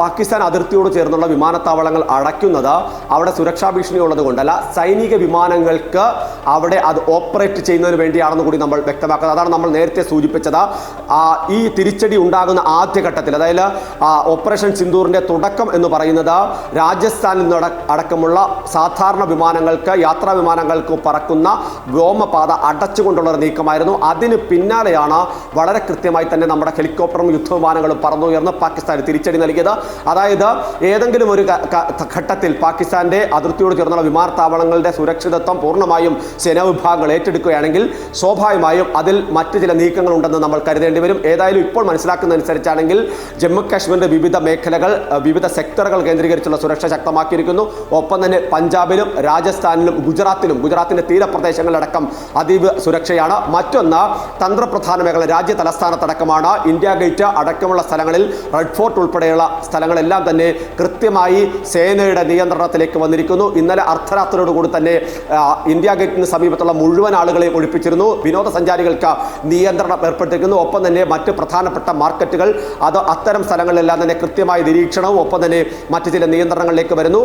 പാകിസ്ഥാൻ അതിർത്തിയോട് ചേർന്നുള്ള വിമാനത്താവളങ്ങൾ അടയ്ക്കുന്നത് അവിടെ സുരക്ഷാ ഭീഷണി ഉള്ളത് കൊണ്ടല്ല. സൈനിക വിമാനങ്ങൾക്ക് അവിടെ അത് ഓപ്പറേറ്റ് ചെയ്യുന്നതിന് വേണ്ടിയാണെന്ന് കൂടി നമ്മൾ വ്യക്തമാക്കുന്നത്. അതാണ് നമ്മൾ നേരത്തെ സൂചിപ്പിച്ചത്. ഈ തിരിച്ചടി ഉണ്ടാകുന്ന ആദ്യഘട്ടത്തിൽ അതായത് ഓപ്പറേഷൻ സിന്ദൂറിന്റെ തുടക്കം എന്ന് പറയുന്നത് രാജസ്ഥാനിൽ നിന്ന് അടക്കമുള്ള സാധാരണ വിമാനങ്ങൾക്ക് യാത്രാ വിമാനങ്ങൾക്ക് പറക്കുന്ന വ്യോമപാത അടച്ചുകൊണ്ടുള്ള ഒരു നീക്കമായിരുന്നു. അതിന് പിന്നാലെയാണ് വളരെ കൃത്യമായി തന്നെ നമ്മുടെ ഹെലികോപ്റ്ററും യുദ്ധവിമാനങ്ങളും പറന്നുയർന്ന് പാകിസ്ഥാൻ തിരിച്ചടി നൽകിയത്. അതായത് ഏതെങ്കിലും ഒരു ഘട്ടത്തിൽ പാകിസ്ഥാന്റെ അതിർത്തിയോട് ചേർന്നുള്ള വിമാനത്താവളങ്ങളുടെ സുരക്ഷിതത്വം പൂർണമായും സേനാവിഭാഗങ്ങൾ ഏറ്റെടുക്കുകയാണെങ്കിൽ സ്വാഭാവികമായും അതിൽ മറ്റു ചില നീക്കങ്ങൾ ഉണ്ടെന്ന് നമ്മൾ കരുതേണ്ടി വരും. ഏതായാലും ഇപ്പോൾ മനസ്സിലാക്കുന്നതനുസരിച്ചാണെങ്കിൽ ജമ്മു കാശ്മീരിന്റെ വിവിധ മേഖലകൾ വിവിധ സെക്ടറുകൾ കേന്ദ്രീകരിച്ചുള്ള സുരക്ഷ ശക്തമാക്കിയിരിക്കുന്നു. ഒപ്പം തന്നെ പഞ്ചാബിലും രാജസ്ഥാനിലും ഗുജറാത്തിലും ഗുജറാത്തിന്റെ തീരപ്രദേശങ്ങളിലടക്കം അതീവ സുരക്ഷയാണ്. മറ്റൊന്ന് തന്ത്രപ്രധാന മേഖല രാജ്യ തലസ്ഥാനത്തടക്കമാണ് ഇന്ത്യ ഗേറ്റ് അടക്കമുള്ള സ്ഥലങ്ങളിൽ റെഡ് ഫോർട്ട് ഉൾപ്പെടെയുള്ള സ്ഥലങ്ങളെല്ലാം തന്നെ കൃത്യമായി സേനയുടെ നിയന്ത്രണത്തിലേക്ക് വന്നിരിക്കുന്നു. ഇന്നലെ അർദ്ധരാത്രിയോടുകൂടി തന്നെ ഇന്ത്യ ഗേറ്റിന് സമീപത്തുള്ള മുഴുവൻ ആളുകളെയും ഒഴിപ്പിച്ചിരുന്നു. വിനോദസഞ്ചാരികൾക്ക് നിയന്ത്രണം ഏർപ്പെട്ടിരിക്കുന്നു. ഒപ്പം തന്നെ മറ്റ് പ്രധാനപ്പെട്ട മാർക്കറ്റുകൾ അത് അത്തരം സ്ഥലങ്ങളിലെല്ലാം തന്നെ കൃത്യമായ നിരീക്ഷണവും ഒപ്പം തന്നെ മറ്റ് ചില നിയന്ത്രണങ്ങളിലേക്ക് വരുന്നു.